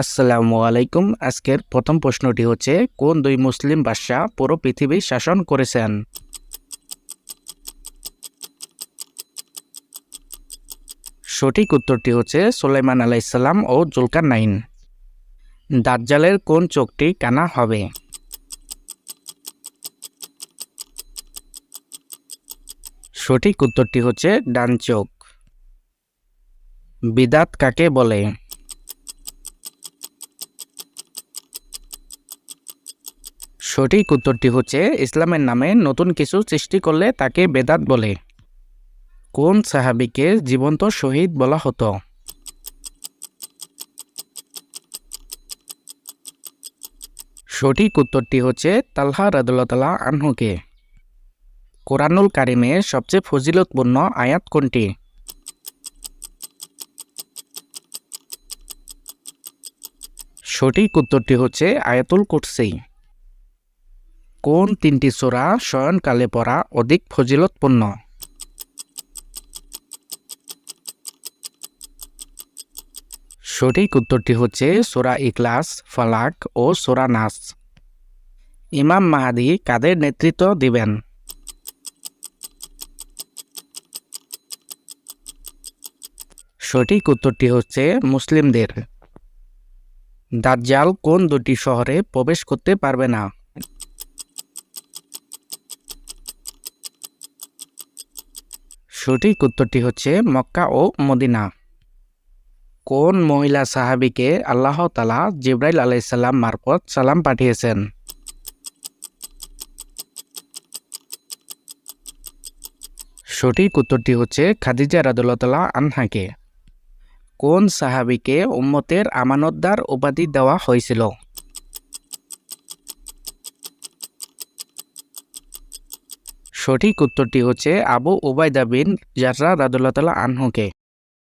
আসসালামু আলাইকুম। আজকের প্রথম প্রশ্নটি হচ্ছে, কোন দুই মুসলিম বাদশাহ পুরো পৃথিবী শাসন করেছেন? সঠিক উত্তরটি হচ্ছে, সুলাইমান আলাইসাল্লাম ও জুলকার নাইন দাজ্জালের কোন চোখটি কানা হবে? সঠিক উত্তরটি হচ্ছে, ডান চোখ। বিদাত কাকে বলে? সঠিক উত্তরটি হচ্ছে ইসলামের নামে নতুন কিছু সৃষ্টি করলে তাকে বেদাত বলে। কোন সাহাবিকে জীবন্ত শহীদ বলা হতো? সঠিক উত্তরটি হচ্ছে তালহা রাদুল্লাহ আনহুকে। কোরআনুল কারিমে সবচেয়ে ফজিলতপূর্ণ আয়াত কোনটি? সঠিক উত্তরটি হচ্ছে আয়াতুল কুরসি কোন তিনটি সোরা শয়নকালে পড়া অধিক ফজিলতপূর্ণ? সঠিক উত্তরটি হচ্ছে সোরা ইকলাস ফালাক ও সোরা নাস। ইমাম মাহাদি কাদের নেতৃত্ব দিবেন? সঠিক উত্তরটি হচ্ছে মুসলিমদের। দাজ্জাল কোন দুটি শহরে প্রবেশ করতে পারবে না? সঠিক উত্তরটি হচ্ছে মক্কা ও মদিনা। কোন মহিলা সাহাবিকে আল্লাহ তালা জিব্রাইল আলাইসাল্লাম মারফত সালাম পাঠিয়েছেন? সঠিক উত্তরটি হচ্ছে খাদিজা রাদুল্লাহ আনহাকে। কোন সাহাবিকে উম্মতের আমানতদার উপাধি দেওয়া হয়েছিল? সঠিক উত্তরটি হচ্ছে আবু ওবায়দা বিন জাররা রাদুল্লাহ আনহুকে।